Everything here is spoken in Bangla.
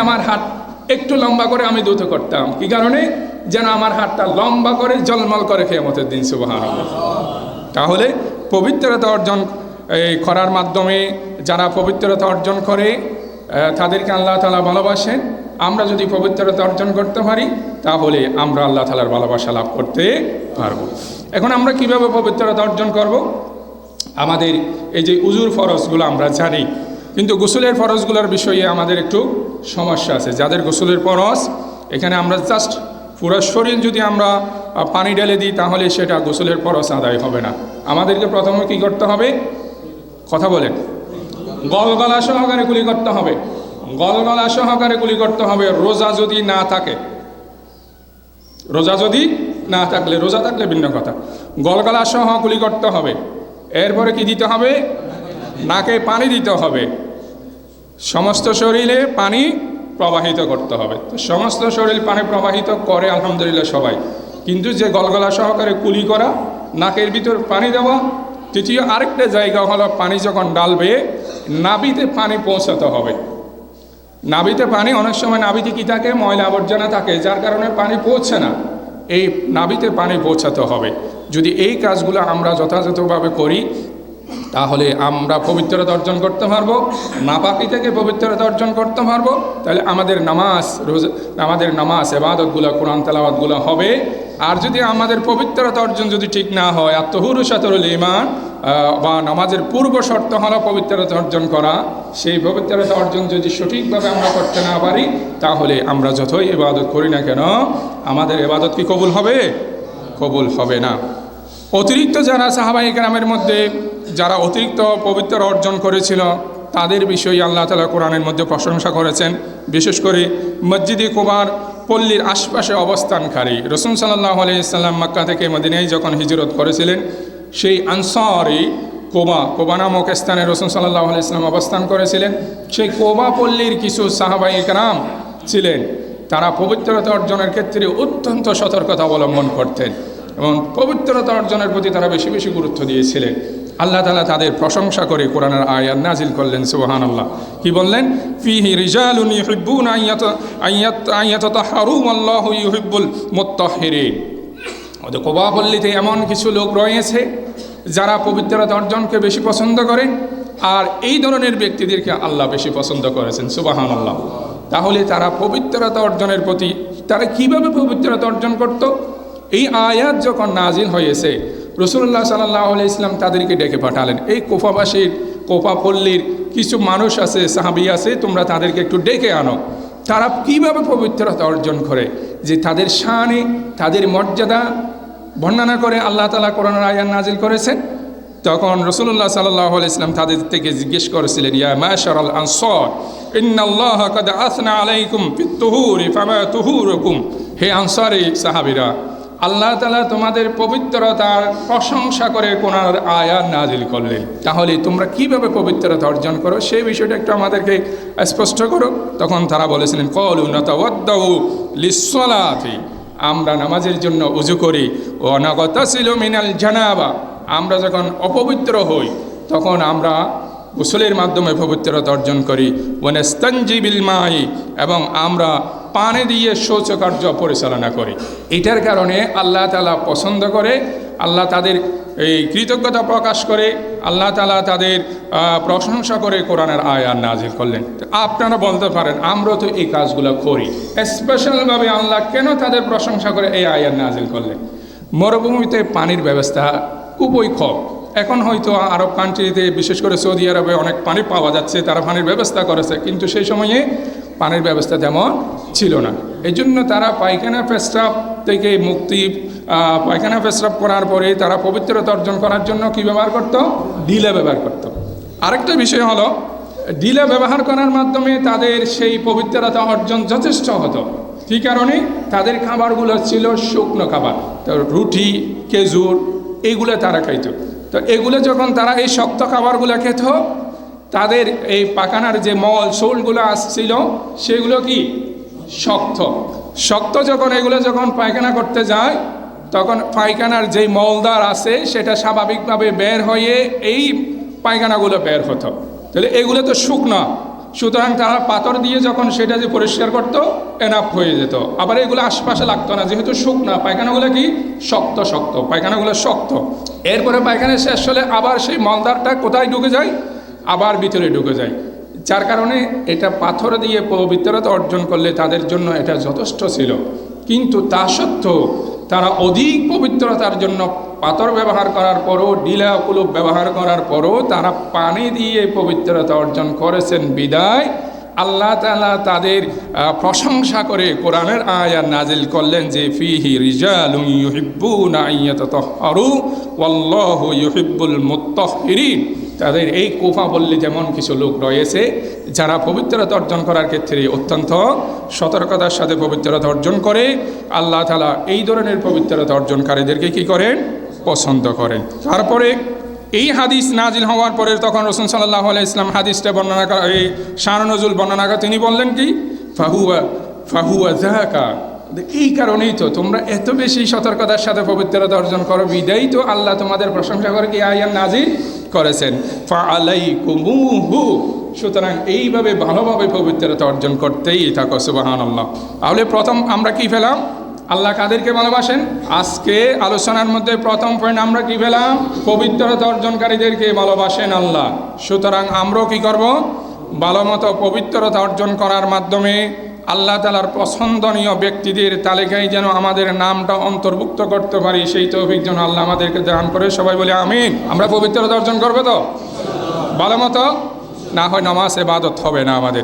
আমার হাত একটু লম্বা করে আমি দ্রুত করতাম। কি কারণে? যেন আমার হাতটা লম্বা করে জলমল করে খেয়ামতের দিন সুবাহান তাহলে পবিত্রতা অর্জন করার মাধ্যমে যারা পবিত্রতা অর্জন করে তাদেরকে আল্লাহ তালা ভালোবাসেন। আমরা যদি পবিত্রতা অর্জন করতে পারি, তাহলে আমরা আল্লাহ তালার ভালোবাসা লাভ করতে পারব। এখন আমরা কীভাবে পবিত্রতা অর্জন করব? আমাদের এই যে উজুর ফরজগুলো আমরা জানি, কিন্তু গোসলের ফরজগুলোর বিষয়ে আমাদের একটু সমস্যা আছে। যাদের গোসলের পরস এখানে আমরা জাস্ট পুরো শরীর যদি আমরা পানি ঢেলে দিই, তাহলে সেটা গোসলের পরস আদায় হবে না। আমাদেরকে প্রথমে কি করতে হবে? কথা বলেন। গলগলা সহকারে গুলি করতে হবে। গলগলা সহকারে গুলি করতে হবে। রোজা যদি না থাকে, রোজা যদি না থাকলে, রোজা থাকলে ভিন্ন কথা। গলগলা সহ গুলি করতে হবে। এরপরে কি দিতে হবে? নাকে পানি দিতে হবে। সমস্ত শরীরে পানি প্রবাহিত করতে হবে। তো সমস্ত শরীর পানি প্রবাহিত করে আলহামদুলিল্লাহ সবাই। কিন্তু যে গলগলা সহকারে কুলি করা, নাকের ভিতর পানি দেওয়া, তৃতীয় আরেকটা জায়গা হলো পানি যখন ডালবে নাবিতে পানি পৌঁছাতে হবে। নাবিতে পানি, অনেক সময় নাবিতে কি থাকে? ময়লা আবর্জনা থাকে, যার কারণে পানি পৌঁছে না। এই নাবিতে পানি পৌঁছাতে হবে। যদি এই কাজগুলো আমরা যথাযথভাবে করি তাহলে আমরা পবিত্রতা অর্জন করতে পারব, নাপাকি থেকে পবিত্রতা অর্জন করতে পারব, তাহলে আমাদের নামাজ, রোজ, আমাদের নামাজ, এবাদতগুলো, কোরআন তেলাওয়াতগুলো হবে। আর যদি আমাদের পবিত্রতা অর্জন যদি ঠিক না হয় আর তহুরু সাতরুল ইমান বা নামাজের পূর্ব শর্ত হলো পবিত্রতা অর্জন করা, সেই পবিত্রতা অর্জন যদি সঠিকভাবে আমরা করতে না পারি, তাহলে আমরা যতই এবাদত করি না কেন, আমাদের এবাদত কি কবুল হবে? কবুল হবে না। অতিরিক্ত যারা সাহাবাই গ্রামের মধ্যে, যারা অতিরিক্ত পবিত্র অর্জন করেছিল, তাদের বিষয়ে আল্লাহ তালা কোরআনের মধ্যে প্রশংসা করেছেন। বিশেষ করে মসজিদে কুমার পল্লীর আশপাশে অবস্থানকারী রসুন সাল্লাহ আলাইসাল্লাম মক্কা থেকে মদিনায় যখন হিজরত করেছিলেন, সেই আনসারি কোবা কোবা নামক স্থানে রসুন সাল্লাহ আলাইসলাম অবস্থান করেছিলেন। সেই কোবা পল্লীর কিছু সাহাবাই গ্রাম ছিলেন। তারা পবিত্রতা অর্জনের ক্ষেত্রে অত্যন্ত সতর্কতা অবলম্বন করতেন। এবং পবিত্রতা অর্জনের প্রতি তারা বেশি বেশি গুরুত্ব দিয়েছিলেন। আল্লাহ তালা তাদের প্রশংসা করে কোরআনের আয়াত নাজিল করলেন সুবহান আল্লাহ কি বললেন? ফিহি রিজালুন কোবাপল্লীতে এমন কিছু লোক রয়েছে যারা পবিত্রতা অর্জনকে বেশি পছন্দ করে আর এই ধরনের ব্যক্তিদেরকে আল্লাহ বেশি পছন্দ করেছেন সুবাহান আল্লাহ তাহলে তারা পবিত্রতা অর্জনের প্রতি, তারা কীভাবে পবিত্রতা অর্জন করত? এই আয়াত যখন নাজিল হয়েছে রসুল্লাহ সাল্লাহ ইসলাম তাদেরকে ডেকে পাঠালেন। এই কোফাবাসীর, কোফাপল্লীর কিছু মানুষ আছে, সাহাবি আছে, তোমরা তাদেরকে একটু ডেকে আনো। তারা কীভাবে পবিত্রতা অর্জন করে? যে তাদের শানে, তাদের মর্যাদা বর্ণনা করে আল্লাহ তালা কোরআন আয়ান নাজিল করেছেন। তখন রসুল্লাহ সাল্লাহ ইসলাম তাদের থেকে জিজ্ঞেস করেছিলেন, ইয়া মাশার আল আনসর, ইন্নাল্লাহ কাদ আসনা আলাইকুম ফিত্তুহুরি ফামা তুহুরকুম? হে আনসারি সাহাবিরা আল্লাহ তালা তোমাদের পবিত্রতার প্রশংসা করে কোনার আয়ার নাজিল করলেন। তাহলে তোমরা কীভাবে পবিত্রতা অর্জন করো? সেই বিষয়টা একটু আমাদেরকে স্পষ্ট করো। তখন তারা বলেছিলেন, কলু লিসলাথি আমরা নামাজের জন্য উজু করি। ও অনাগতাছিল মিনাল জানাবা। আমরা যখন অপবিত্র হই, তখন আমরা গোসলের মাধ্যমে পবিত্রতা অর্জন করি। ওয়ানেস্তানজিবিল মাই। এবং আমরা পানি দিয়ে শৌচকার্য পরিচালনা করে। এটার কারণে আল্লাহ তালা পছন্দ করে, আল্লাহ তাদের এই কৃতজ্ঞতা প্রকাশ করে, আল্লাহ তালা তাদের প্রশংসা করে কোরআনের আয়ার নাজিল করলেন। আপনারা বলতে পারেন, আমরা তো এই কাজগুলো করি। স্পেশালভাবে আল্লাহ কেন তাদের প্রশংসা করে এই আয়ার নাজিল করলেন? মরুভূমিতে পানির ব্যবস্থা খুবই কম। এখন হয়তো আরব কান্ট্রিতে বিশেষ করে সৌদি আরবে অনেক পানি পাওয়া যাচ্ছে, তারা পানির ব্যবস্থা করেছে। কিন্তু সেই সময়ে পানির ব্যবস্থা তেমন ছিল না। এই জন্য তারা পায়খানা পেস্রাব থেকে মুক্তি পায়খানা পেস্রাব করার পরে তারা পবিত্রতা অর্জন করার জন্য কি ব্যবহার করত? ডিলে ব্যবহার করত। আরেকটা বিষয় হলো, ডিলে ব্যবহার করার মাধ্যমে তাদের সেই পবিত্রতা অর্জন যথেষ্ট হতো। কী কারণে? তাদের খাবারগুলো ছিল শুকনো খাবার। তো রুটি, খেজুর এইগুলো তারা খাইতো। তো এগুলো যখন তারা এই শক্ত খাবারগুলো খেত, তাদের এই পাকানার যে মল, শোলগুলো আসছিল, সেগুলো কি? শক্ত। শক্ত যখন এগুলো যখন পায়খানা করতে যায়, তখন পায়খানার যেই মলদার আছে, সেটা স্বাভাবিকভাবে বের হয়ে এই পায়খানাগুলো বের হতো। তাহলে এগুলো তো শুকনো। সুতরাং তারা পাথর দিয়ে যখন সেটা যে পরিষ্কার করতো এনাফ হয়ে যেত। আবার এগুলো আশপাশে লাগতো না, যেহেতু শুকনা। পায়খানাগুলো কি? শক্ত শক্ত। পায়খানাগুলো শক্ত। এরপরে পায়খানা শেষ হলে আবার সেই মলদারটা কোথায় ঢুকে যায়? আবার ভিতরে ঢুকে যায়। যার কারণে এটা পাথর দিয়ে পবিত্রতা অর্জন করলে তাদের জন্য এটা যথেষ্ট ছিল। কিন্তু তা সত্ত্বেও তারা অধিক পবিত্রতার জন্য পাথর ব্যবহার করার পরও ডিলা কুলুপ ব্যবহার করার পরও তারা পানি দিয়ে পবিত্রতা অর্জন করেছেন। বিদায়। আল্লাহ তালা তাদের প্রশংসা করে কোরআনের আয়াত নাজিল করলেন যে, ফিহি রিজালুন ইউহিব্বুনা আইয়াতাতাহহারু ওয়াল্লাহু ইউহিব্বুল তাদের এই কোফা বললে যেমন কিছু লোক রয়েছে, যারা পবিত্রতা অর্জন করার ক্ষেত্রে অত্যন্ত সতর্কতার সাথে পবিত্রতা অর্জন করে, আল্লাহ তালা এই ধরনের পবিত্রতা অর্জনকারীদেরকে কি করেন? পছন্দ করেন। তারপরে এই হাদিস নাজিল হওয়ার পরে তখন রসুন সাল্লাহ আলাই ইসলাম হাদিসটা বর্ণনা করা, এই শাহ নজুল বর্ণনা করা, তিনি বললেন কি? ফাহুয়া ফাহুয়া জাহাকা এই কারণেই তো তোমরা এত বেশি সতর্কতার সাথে পবিত্রতা অর্জন করো, বিদায়ী তো আল্লাহ তোমাদের প্রশংসা করে কি আয়ান নাজিল? করেছেন। ফা আলাই কুমুহু সুতরাং এইভাবে ভালোভাবে পবিত্রতা অর্জন করতেই থাকো সুবাহান আল্লাহ তাহলে প্রথম আমরা কি পেলাম? আল্লাহ কাদেরকে ভালোবাসেন? আজকে আলোচনার মধ্যে প্রথম পয়েন্ট আমরা কি পেলাম? পবিত্রতা অর্জনকারীদেরকে ভালোবাসেন আল্লাহ। সুতরাং আমরাও কি করব? ভালো মতো পবিত্রতা অর্জন করার মাধ্যমে আল্লাহ তালার পছন্দনীয় ব্যক্তিদের তালিকায় যেন আমাদের নামটা অন্তর্ভুক্ত করতে পারি, সেই তৌফিক যেন আল্লাহ আমাদেরকে দান করে। সবাই বলে আমিন। আমরা পবিত্রতা অর্জন করব তো? ভালো মতো? না হয় নামাজ এবাদত হবে না আমাদের।